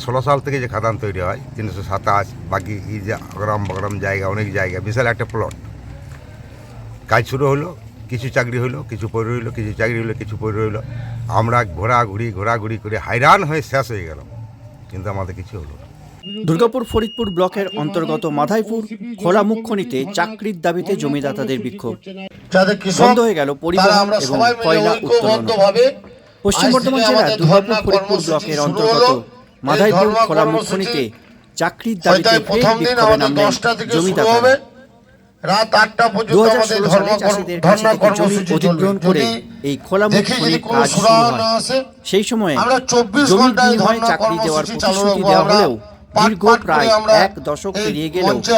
ষোলো সাল থেকে যে খাদান তৈরি হয় তিনশো সাতাশ বাকি এই যে অগরম বগরম জায়গা অনেক জায়গা বিশাল একটা প্লট কাজ শুরু হলো কিছু চাকরি হলো কিছু পড়ে রইল কিছু চাকরি হলো কিছু পড়ে রইল। আমরা ঘোরাঘুরি ঘোরাঘুরি করে হাইরান হয়ে শেষ হয়ে গেলাম কিন্তু আমাদের কিছু হলো না। দুর্গাপুর ফরিদপুর ব্লকের অন্তর্গত মাধাইপুর খোলা মুখখনিতে চাকরির দাবিতে জমিদাতাদের বিক্ষোভ। বন্ধ হয়ে গেল পরিবহন এবং কয়লা উত্তোলন। পশ্চিম বর্ধমান জেলার দুর্গাপুর ফরিদপুর ব্লকের অন্তর্গত মাধাইপুর খোলা মুখখনিতে চাকরির দাবিতে প্রথম দিন আমাদের দশটা থেকে শুরু হবে। রাত আটটা পর্যন্ত আমাদের ধর্ম ধর্ণা কর্মসূচি অধিগ্রহণ করে এই খোলা কোনো কাজ শুরু হয়। সেই সময়ে আমরা চব্বিশ ঘন্টায় ধর্ণা চাকরি দেওয়ার প্রতিশ্রুতি দেওয়া হলেও দীর্ঘ প্রায় এক দশক পেরিয়ে কিন্তু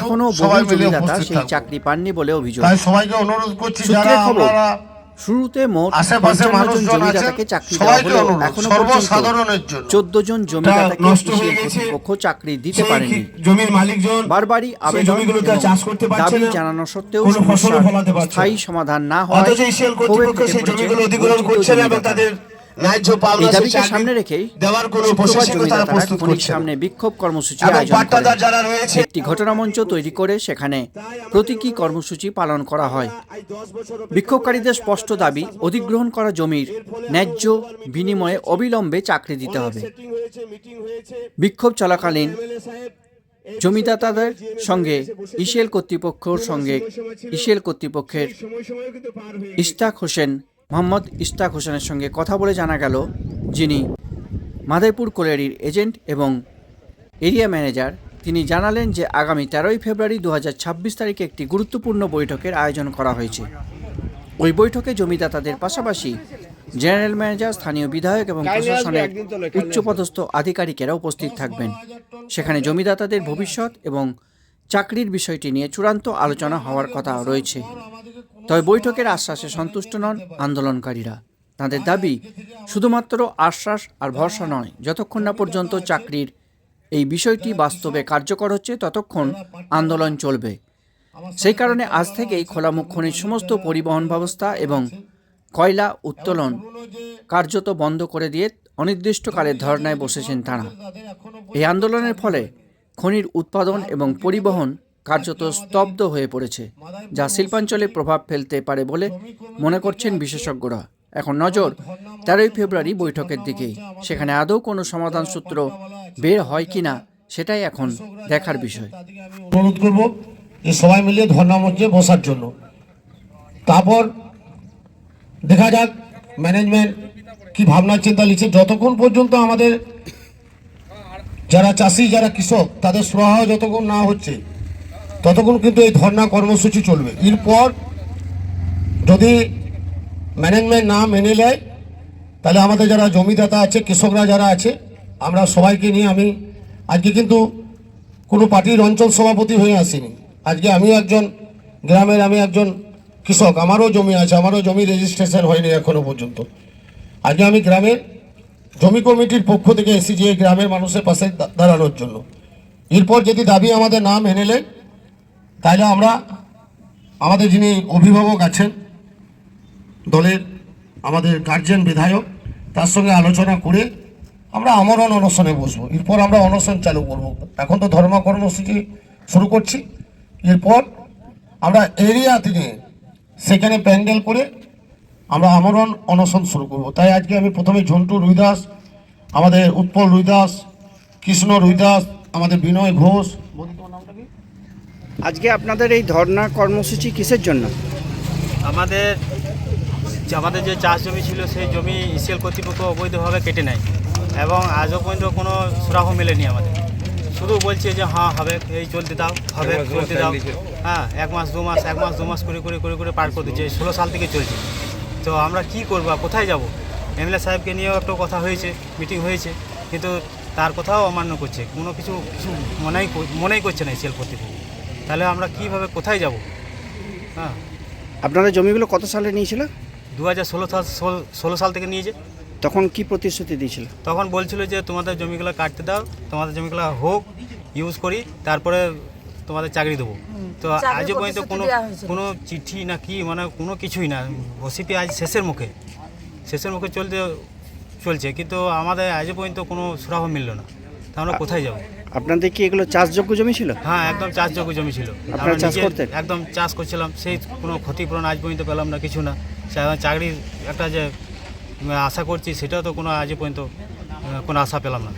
এখনও বহু জমিদাতা সেই চাকরি পাননি বলে অভিযোগ। তাই সবাইকে অনুরোধ করছি যারা শুরুতে মোট আশেপাশে মানুষজন আছেন জমিদাতাকে চাকরি দেওয়া হলেও এখনও পর্যন্ত সর্বসাধারণের জন্য। চোদ্দ জন জমিদাতাকে হয়ে কৃষি কর্তৃপক্ষ চাকরি দিতে পারেনি। জমির মালিকজন বারবারই আবেদন জমিগুলোতে চাষ করতে পারছে দাবি না, জানানো সত্ত্বেও সমস্যার ফলাতে পারছে স্থায়ী সমাধান না হয়। অথচ ইসিএল কর্তৃপক্ষ সেই জমিগুলো অধিগ্রহণ করছে না এবং তাদের ন্যায্য পাওনা দাবিকে সামনে রেখেই দেওয়ার কোনো তারা প্রস্তুত করছে সামনে বিক্ষোভ কর্মসূচি আয়োজন যারা রয়েছে। একটি ঘটনামঞ্চ তৈরি করে সেখানে প্রতীকী কর্মসূচি পালন করা হয়। বিক্ষোভকারীদের স্পষ্ট দাবি অধিগ্রহণ করা জমির ন্যায্য বিনিময়ে অবিলম্বে চাকরি দিতে হবে। বিক্ষোভ চলাকালীন জমিদাতাদের সঙ্গে ইসিএল কর্তৃপক্ষের সঙ্গে ইসিএল কর্তৃপক্ষের ইস্তাক হোসেন মোহাম্মদ ইস্তাক হোসেনের সঙ্গে কথা বলে জানা গেল যিনি মাদাইপুর কোলেরির এজেন্ট এবং এরিয়া ম্যানেজার। তিনি জানালেন যে আগামী তেরোই ফেব্রুয়ারি দু হাজার ছাব্বিশ তারিখে একটি গুরুত্বপূর্ণ বৈঠকের আয়োজন করা হয়েছে। ওই বৈঠকে জমিদাতাদের পাশাপাশি জেনারেল ম্যানেজার স্থানীয় বিধায়ক এবং প্রশাসনের উচ্চপদস্থ আধিকারিকেরা উপস্থিত থাকবেন। সেখানে জমিদাতাদের ভবিষ্যৎ এবং চাকরির বিষয়টি নিয়ে চূড়ান্ত আলোচনা হওয়ার কথা রয়েছে। তবে বৈঠকের আশ্বাসে সন্তুষ্ট নন আন্দোলনকারীরা। তাদের দাবি, শুধুমাত্র আশ্বাস আর ভরসা নয়, যতক্ষণ না পর্যন্ত চাকরির এই বিষয়টি বাস্তবে কার্যকর হচ্ছে, ততক্ষণ আন্দোলন চলবে। সেই কারণে আজ থেকেই খোলামুখ খনির সমস্ত পরিবহন ব্যবস্থা এবং কয়লা উত্তোলন কার্যত বন্ধ করে দিয়ে অনির্দিষ্টকালের ধর্নায় বসেছেন তারা। এই আন্দোলনের ফলে খনির উৎপাদন এবং পরিবহন কার্যত স্তব্ধ হয়ে পড়েছে, যা শিল্পাঞ্চলে প্রভাব ফেলতে পারে বলে মনে করছেন বিশেষজ্ঞরা। এখন নজর তেরোই ফেব্রুয়ারি বৈঠকের দিকেই সেখানে আদৌ কোনো সমাধান সূত্র বের হয় কি না সেটাই এখন দেখার বিষয়। অনুরোধ করব যে সবাই মিলে ধর্ণা মঞ্চে বসার জন্য। তারপর দেখা যাক ম্যানেজমেন্ট কি ভাবনা চিন্তা লিখছে। যতক্ষণ পর্যন্ত আমাদের যারা চাষি, যারা কৃষক, তাদের সহায় যতক্ষণ না হচ্ছে ততক্ষণ কিন্তু এই ধর্ণা কর্মসূচি চলবে। এরপর যদি ম্যানেজমেন্ট না মেনে নেয়, তাহলে আমাদের যারা জমিদাতা আছে, কৃষকরা যারা আছে, আমরা সবাইকে নিয়ে আমি, আজকে কিন্তু কোনো পার্টির অঞ্চল সভাপতি হয়ে আসিনি। আজকে আমি একজন, গ্রামের আমি একজন কৃষক, আমারও জমি আছে, আমারও জমি রেজিস্ট্রেশন হয়নি এখনও পর্যন্ত। আজকে আমি গ্রামের জমি কমিটির পক্ষ থেকে এসেছি যে গ্রামের মানুষের পাশে দাঁড়ানোর জন্য। এরপর যদি দাবি আমাদের নাম নেয়, তাহলে আমরা, আমাদের যিনি অভিভাবক আছেন, দলের আমাদের গার্জেন বিধায়ক, তার সঙ্গে আলোচনা করে আমরা আমরণ অনশনে বসবো। এরপর আমরা অনশন চালু করব। এখন তো ধর্ম কর্মসূচি শুরু করছি। এরপর আমরা এরিয়া থেকে সেখানে প্যান্ডেল করে আমরা আমরণ অনশন শুরু করব। তাই আজকে আমি প্রথমে ঝন্টু রুইদাস আমাদের উৎপল রুইদাস কৃষ্ণ রুইদাস আমাদের বিনয় ঘোষ। আজকে আপনাদের এই ধর্না কর্মসূচি কিসের জন্য? আমাদের যে আমাদের যে চাষ জমি ছিল সেই জমি ইসিএল কর্তৃপক্ষ অবৈধভাবে কেটে নেয় এবং আজও পর্যন্ত কোনো সুরাহ মেলেনি আমাদের। শুধু বলছে যে হ্যাঁ হবে এই চলতে দাও হবে চলতে দাও। হ্যাঁ এক মাস দু মাস এক মাস দু মাস করে করে করে করে পার করে দিচ্ছে। ষোলো সাল থেকে চলছে। তো আমরা কি করব কোথায় যাব? এমএলএ সাহেবকে নিয়েও একটা কথা হয়েছে মিটিং হয়েছে কিন্তু তার কথাও অমান্য করছে। কোনো কিছু কিছু মনেই মনেই করছে না ইসিএল কর্তৃপক্ষ। তাহলে আমরা কীভাবে কোথায় যাব? হ্যাঁ। আপনারা জমিগুলো কত সালে নিয়েছিল? দু হাজার ষোলো সাল ষোলো সাল থেকে নিয়েছে। তখন কি প্রতিশ্রুতি দিয়েছিল? তখন বলছিল যে তোমাদের জমিগুলো কাটতে দাও তোমাদের জমিগুলো হোক ইউজ করি তারপরে তোমাদের চাকরি দেবো। তো আজও পর্যন্ত কোনো কোনো চিঠি না কি মানে কোনো কিছুই না। ওসিপি আজ শেষের মুখে। শেষের মুখে চলতে চলছে কিন্তু আমাদের আজও পর্যন্ত কোনো সুরাহ মিলল না। তা আমরা কোথায় যাব? আপনাদের কি এগুলো চাষযোগ্য জমি ছিল? হ্যাঁ একদম চাষযোগ্য জমি ছিল। আপনারা আমরা চাষ করতেন? একদম চাষ করছিলাম সেই কোনো ক্ষতিপূরণ আজ পর্যন্ত পেলাম না কিছু না। চাকরির একটা যে আশা করছি সেটাও তো কোনো আজ পর্যন্ত কোনো আশা পেলাম না।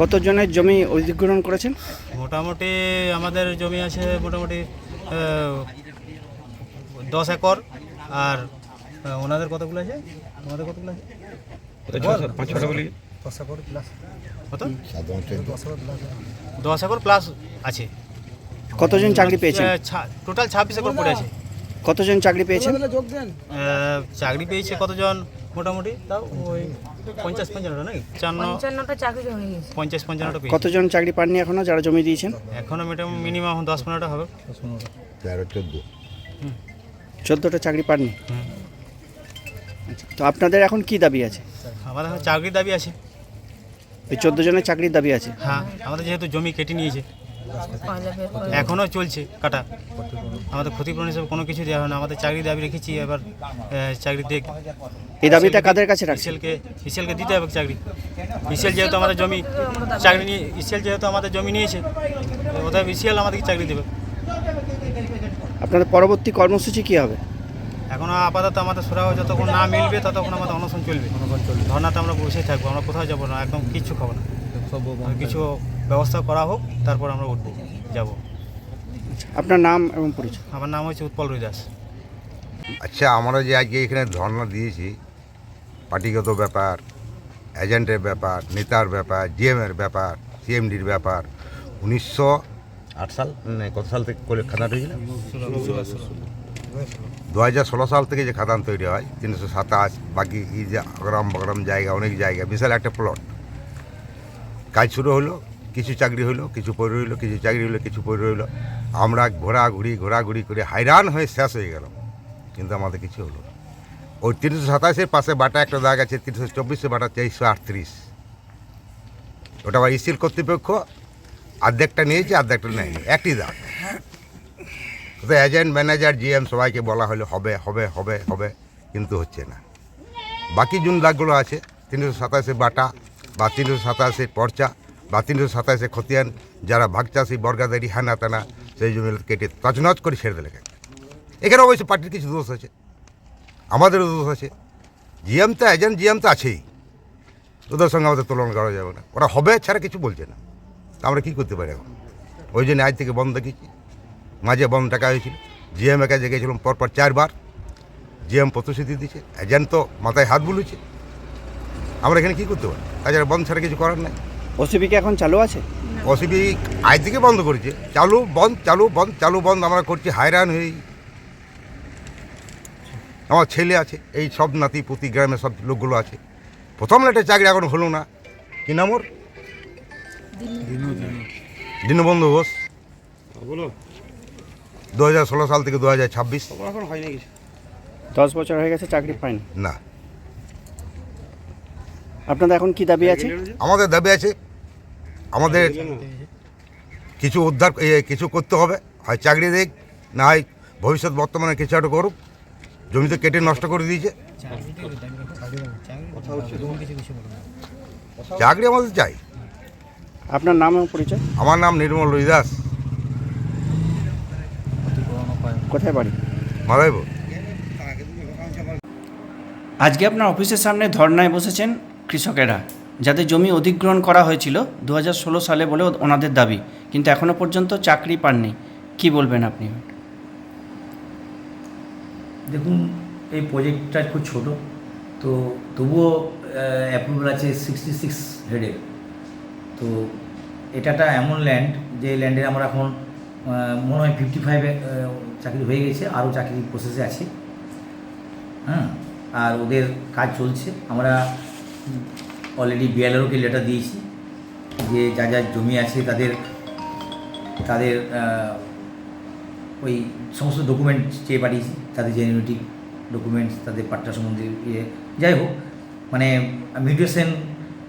কতজনের জমি অধিগ্রহণ করেছেন? মোটামুটি আমাদের জমি আছে মোটামুটি দশ একর আর ওনাদের কতগুলো আছে? আমাদের কতগুলো আছে? দশ একর প্লাস আছে। কতজন চাকরি পেয়েছেন? টোটাল ছাব্বিশ একর পড়ে আছে। কতজন চাকরি পেয়েছেন? চাকরি পেয়েছে কতজন মোটামুটি? তাও ওই পঞ্চাশ পঞ্চান্নটা নাকি? চান্ন পঞ্চান্নটা চাকরি গেছে। পঞ্চাশ পঞ্চান্নটা কতজন চাকরি পাননি এখনও যারা জমি দিয়েছেন? এখনও ম্যাডাম মিনিমাম দশ পনেরোটা হবে। তেরো চোদ্দ। চোদ্দোটা চাকরি পাননি? আচ্ছা তো আপনাদের এখন কি দাবি আছে? আমাদের এখন চাকরির দাবি আছে। এই চোদ্দ জনের চাকরির দাবি আছে? হ্যাঁ আমাদের যেহেতু জমি কেটে নিয়েছে। এখনও চলছে কাটা। আমাদের ক্ষতিপূরণ হিসেবে কোনো কিছু দেওয়া হয় না। আমাদের চাকরি দাবি রেখেছি এবার চাকরি দেখ এই দাবিটা কাদের কাছে ইসেলকে ইসেলকে দিতে হবে চাকরি। ইসেল যেহেতু আমাদের জমি চাকরি নিয়ে ইসেল যেহেতু আমাদের জমি নিয়েছে ওদের ইসেল আমাদেরকে চাকরি দেবে। আপনাদের পরবর্তী কর্মসূচি কি হবে? এখনও আপাতত আমাদের সুরাহ যতক্ষণ না মিলবে ততক্ষণ আমাদের অনশন চলবে। ধর্নাতে আমরা বসেই থাকব আমরা কোথাও যাব না একদম কিচ্ছু খাব না। কিছু ব্যবস্থা করা হোক তারপর আমরা উঠবো যাব। আপনার নাম এবং পরিচয়? আমার নাম হচ্ছে উৎপল রুইদাস আচ্ছা আমরা যে আজকে এখানে ধর্ণা দিয়েছি পার্টিগত ব্যাপার এজেন্টের ব্যাপার নেতার ব্যাপার জিএমের ব্যাপার সিএমডির ব্যাপার উনিশশো আট সাল কত সাল থেকে করে খাদান হয়েছিল? দু হাজার ষোলো সাল থেকে যে খাদান তৈরি হয় তিনশো সাতাশ বাকি এই যে আগরাম বগরাম জায়গা অনেক জায়গা বিশাল একটা প্লট কাজ শুরু হলো কিছু চাকরি হইল, কিছু পড়ে রইল, কিছু চাকরি হইল, কিছু পড়ে রইল। আমরা ঘোরাঘুরি ঘোরাঘুরি করে হাইরান হয়ে শেষ হয়ে গেলাম। কিন্তু আমাদের কিছু হলো না। ওই তিনশো সাতাশের পাশে বাটা একটা দাগ আছে, তিনশো চব্বিশে বাটা তেইশশো আটত্রিশ। ওটা আবার ইসিল কর্তৃপক্ষ অর্ধেকটা নিয়েছে অর্ধেকটা নেয়নি। একই দাগ। তো এজেন্ট ম্যানেজার জিএম সবাইকে বলা হলো, হবে হবে হবে হবে। কিন্তু হচ্ছে না। বাকি জুন দাগগুলো আছে, তিনশো সাতাশে বাটা বা তিনশো সাতাশে পর্চা। বা তিনশো সাতাশে খতিয়ান, যারা ভাগ ভাগচাষি বর্গাদারি হানা টানা সেই জমি কেটে তছনছ করে ছেড়ে দিলে এখানে অবশ্য পার্টির কিছু দোষ আছে। আমাদেরও দোষ আছে। জিএম তো এজেন্ট, জিএম তো আছেই। ওদের সঙ্গে আমাদের তুলনা করা যাবে না। ওরা হবে ছাড়া কিছু বলছে না। আমরা কী করতে পারি এখন? ওই জন্য আজ থেকে বন্ধ দেখেছি। মাঝে বন্ধ টাকা হয়েছিল। জিএম এর কাছে গেছিলাম পরপর চারবার। জিএম প্রতিশ্রুতি দিচ্ছে এজেন্ট তো মাথায় হাত বুলুছে। আমরা এখানে কী করতে পারি? তাছাড়া বন্ধ ছাড়া কিছু করার নাই। ওসিবি কি এখন চালু আছে? অসিবি আজ থেকে বন্ধ করেছে। চালু বন্ধ চালু বন্ধ চালু বন্ধ আমরা করছি হায়রান হয়েই আমার ছেলে আছে এই সব নাতি প্রতি গ্রামে সব লোকগুলো আছে। প্রথম একটা চাকরি এখন হলো না। কি নাম ওর? দীনবন্ধু ঘোষ। দু হাজার ষোলো সাল থেকে দু হাজার ছাব্বিশ। দশ বছর হয়ে গেছে চাকরি পাইনি। না। আপনাদের এখন কি দাবি আছে? আমাদের দাবি আছে আমাদের কিছু উদ্ধার কিছু করতে হবে হয় চাকরি দিক না হয় ভবিষ্যৎ বর্তমানে কিছু একটা করুক জমিতে কেটে নষ্ট করে দিয়েছে। চাকরি আমাদের চাই। আপনার নাম পরিচয়? আমার নাম নির্মল রুইদাস কোথায় বাড়ি? মাদাইপুর আজকে আপনার অফিসের সামনে ধর্নায় বসেছেন কৃষকেরা, যাদের জমি অধিগ্রহণ করা হয়েছিল দু হাজার ষোলো সালে বলে ওনাদের দাবি, কিন্তু এখনও পর্যন্ত চাকরি পাননি। কি বলবেন আপনি? দেখুন, এই প্রজেক্টটা খুব ছোট, তো তবুও অ্যাপ্রুভাল আছে সিক্সটি সিক্স হেডের তো এটা একটা এমন ল্যান্ড যে ল্যান্ডে আমরা এখন মনে হয় ফিফটি ফাইভে চাকরি হয়ে গেছে, আরও চাকরি প্রসেসে আছে। হ্যাঁ আর ওদের কাজ চলছে। আমরা অলরেডি বিএলআরওকে লেটার দিয়েছি যে যা যা জমি আছে তাদের তাদের ওই সমস্ত ডকুমেন্ট চেয়ে পাঠিয়েছি তাদের জেনুইটি ডকুমেন্টস তাদের পাট্টা সম্বন্ধে ইয়ে যাই হোক মানে মিউটেশন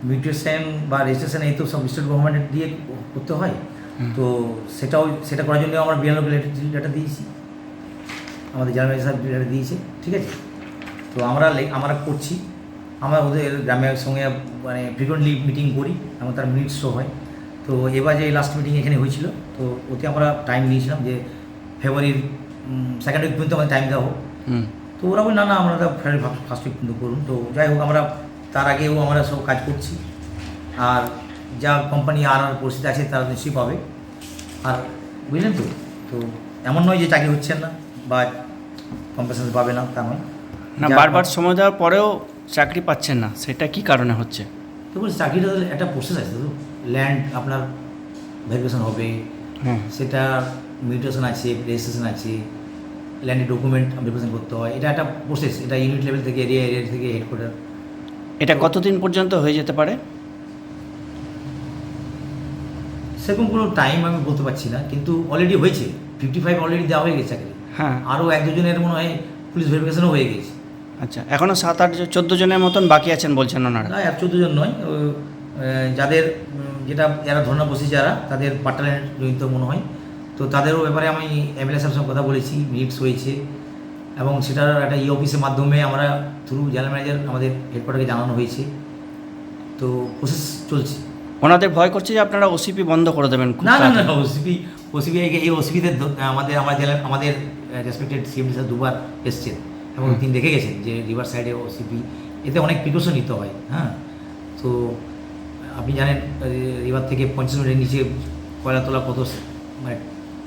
মিউটেশন বা রেজিস্ট্রেশন এই তো সব স্টেট গভর্নমেন্টের দিয়ে করতে হয়। তো সেটাও সেটা করার জন্য আমরা বিএলও লেটার দিয়েছি। আমাদের জেনারেল সাহেব লেটার দিয়েছে ঠিক আছে? তো আমরা আমরা করছি। আমরা ওদের গ্রামের সঙ্গে মানে ফ্রিকুয়েন্টলি মিটিং করি এবং তার মিনিট শো হয়। তো এবার যে লাস্ট মিটিং এখানে হয়েছিল তো ওতে আমরা টাইম নিয়েছিলাম যে ফেব্রুয়ারির সেকেন্ড উইক পর্যন্ত আমাদের টাইম দেওয়া হোক। তো ওরা বলে না না আমরা ফেব্রুয়ারি ফার্স্ট উইক পর্যন্ত করুন। তো যাই হোক আমরা তার আগেও আমরা সব কাজ করছি। আর যা কোম্পানি আর আর পরিস্থিতি আছে তারা নিশ্চয়ই পাবে। আর বুঝলেন তো তো এমন নয় যে চাকরি হচ্ছে না বা কম্পেনসেশন পাবে না তা নয় না বারবার সময় দেওয়ার পরেও চাকরি পাচ্ছেন না সেটা কি কারণে হচ্ছে? বলছি চাকরিটা একটা প্রসেস আছে ল্যান্ড আপনার ভেরিফিকেশন হবে হ্যাঁ। সেটা মিউটেশন আছে রেজিস্ট্রেশন আছে ল্যান্ডের ডকুমেন্ট ভেরিফিকেশন করতে হয়। এটা একটা প্রসেস এটা ইউনিট লেভেল থেকে এরিয়া এরিয়া থেকে হেডকোয়ার্টার এটা কতদিন পর্যন্ত হয়ে যেতে পারে? সেরকম কোনো টাইম আমি বলতে পারছি না কিন্তু অলরেডি হয়েছে। ফিফটি ফাইভ অলরেডি দেওয়া হয়ে গেছে চাকরি। হ্যাঁ। আরও এক দুজনের মনে হয় পুলিশ ভেরিফিকেশনও হয়ে গেছে। আচ্ছা এখনও সাত আট চোদ্দ জনের মতন বাকি আছেন বলছেন ওনারা? না চোদ্দ জন নয় যাদের যেটা যারা ধর্ণা বসেছে যারা তাদের পাটালের জড়িত মনে হয়। তো তাদেরও ব্যাপারে আমি এমএলএ সাহেবের সঙ্গে কথা বলেছি মিটস হয়েছে। এবং সেটার একটা ই অফিসের মাধ্যমে আমরা থ্রু জেনারেল ম্যানেজার আমাদের হেডকোয়ার্টারকে জানানো হয়েছে। তো প্রসেস চলছে। ওনাদের ভয় করছে যে আপনারা ওসিপি বন্ধ করে দেবেন না না না। ওসিপি ওসিপি এই ওসিপিতে আমাদের আমার জেলার আমাদের রেসপেক্টেড সিএমডি স্যার দুবার এসছেন। এবং তিনি দেখে গেছেন যে রিভার সাইডে ওসিপি এতে অনেক প্রিকশন নিতে হয় হ্যাঁ? তো আপনি জানেন রিভার থেকে পঞ্চাশ মিনিটের নিচে কয়লা তোলা কত মানে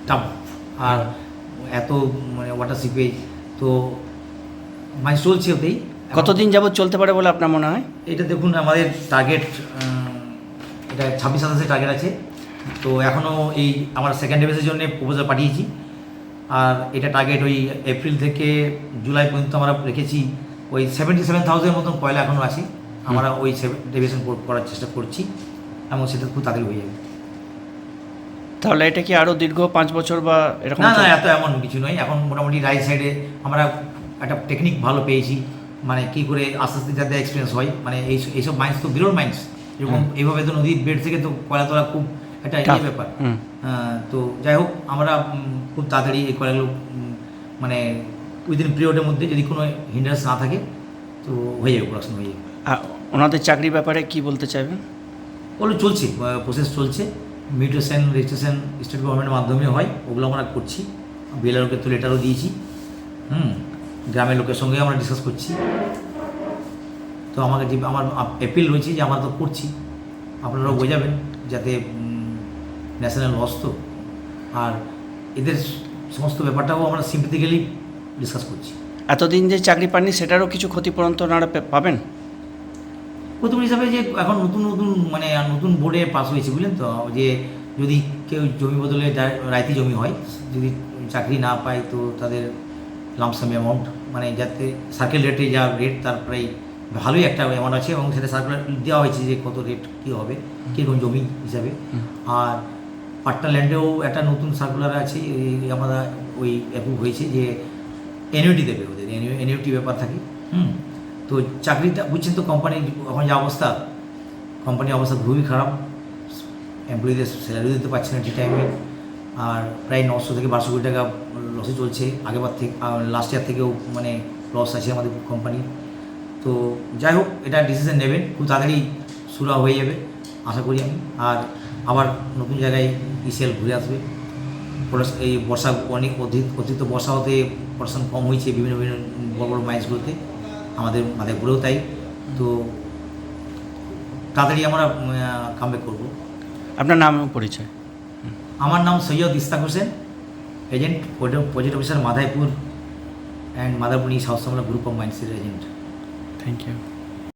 টাফ আর এত মানে ওয়াটার সিপেজ তো মানে চলছে ওতেই। কতদিন যাবত চলতে পারে বলে আপনার মনে হয়? এটা দেখুন আমাদের টার্গেট এটা ছাব্বিশ সাতাশে টার্গেট আছে। তো এখনও এই আমার সেকেন্ড ডিভিসের জন্য প্রপোজাল পাঠিয়েছি। আর এটা টার্গেট ওই এপ্রিল থেকে জুলাই পর্যন্ত আমরা রেখেছি। ওই সেভেন্টি সেভেন থাউজেন্ড মতন কয়লা এখনও আছে। আমরা ওই ডিভিশন করার চেষ্টা করছি এবং সেটা খুব তাড়াতাড়ি হয়ে যাবে। তাহলে এটা কি আরও দীর্ঘ পাঁচ বছর বা এরকম না না এত এমন কিছু নয়। এখন মোটামুটি রাইট সাইডে আমরা একটা টেকনিক ভালো পেয়েছি। মানে কি করে আস্তে আস্তে যাতে এক্সপিরিয়েন্স হয়। মানে এই এইসব মাইন্স তো বিরল মাইন্স এরকম এইভাবে তো নদীর বেড থেকে তো কয়লা তোলা খুব একটা ইয়ে ব্যাপার। হুম। তো যাই হোক আমরা খুব তাড়াতাড়ি এই কয়লাগুলো উম, মানে উইদিন পিরিয়ডের মধ্যে যদি কোনো হিন্ডারেন্স না থাকে তো হয়ে যাবে প্রোডাকশন হয়ে যাবে। ওনাদের চাকরির ব্যাপারে কি বলতে চাইবেন? ওগুলো চলছে প্রসেস চলছে। মিউটেশন রেজিস্ট্রেশন স্টেট গভর্নমেন্টের মাধ্যমে হয় ওগুলো আমরা করছি। বিএলআরকে তো লেটারও দিয়েছি। হুম গ্রামের লোকের সঙ্গে আমরা ডিসকাস করছি। তো আমাকে যে আমার অ্যাপিল রয়েছে যে আমরা তো করছি। আপনারাও বোঝাবেন যাতে ন্যাশনাল লস আর এদের সমস্ত ব্যাপারটাও আমরা সিম্পথিক্যালি ডিসকাস করছি। এতদিন যে চাকরি পাননি সেটারও কিছু ক্ষতিপূরণ তো ওনারা পাবেন? প্রথম হিসাবে যে এখন নতুন নতুন মানে নতুন বোর্ডে পাস হয়েছে বুঝলেন তো? যে যদি কেউ জমি বদলে রাইতি জমি হয় যদি চাকরি না পায় তো তাদের লামসাম অ্যামাউন্ট মানে যাতে সার্কেল রেটে যা রেট তার প্রায় ভালোই একটা অ্যামাউন্ট আছে এবং সেটা সার্কুলার দেওয়া হয়েছে যে কত রেট কী হবে কীরকম জমি হিসাবে। আর পাট্টা ল্যান্ডেও একটা নতুন সার্কুলার আছে আমরা ওই অ্যাপ্রুভ হয়েছে যে এনইউটি দেবে ওদের এনইউটি ব্যাপার থাকে, হুম? তো চাকরিটা, বুঝছেন তো কোম্পানির এখন যে অবস্থা কোম্পানির অবস্থা খুবই খারাপ এমপ্লয়ীদের স্যালারি দিতে পারছে না ঠিক টাইমে আর প্রায় নশো থেকে বারোশো কোটি টাকা লসে চলছে আগেবার থেকে লাস্ট ইয়ার থেকেও মানে লস আছে আমাদের কোম্পানি তো যাই হোক, এটা ডিসিশন নেবেন, খুব তাড়াতাড়ি সুরা হয়ে যাবে, আশা করি আমি, আর আবার নতুন জায়গায় ইসেল ঘুরে আসবে। এই বর্ষা অনেক অধিক অতিরিক্ত বর্ষা হতে প্রোডাকশন কম হয়েছে বিভিন্ন বিভিন্ন বড় বড় মাইন্সগুলোতে আমাদের মাদেরপুরেও তাই। তো তাড়াতাড়ি আমরা কামব্যাক করব। আপনার নাম পরিচয়? আমার নাম Syed Istaq Hossain agent project officer Madhaipur and Madarpur south Samla group of মাইন্সের agent thank you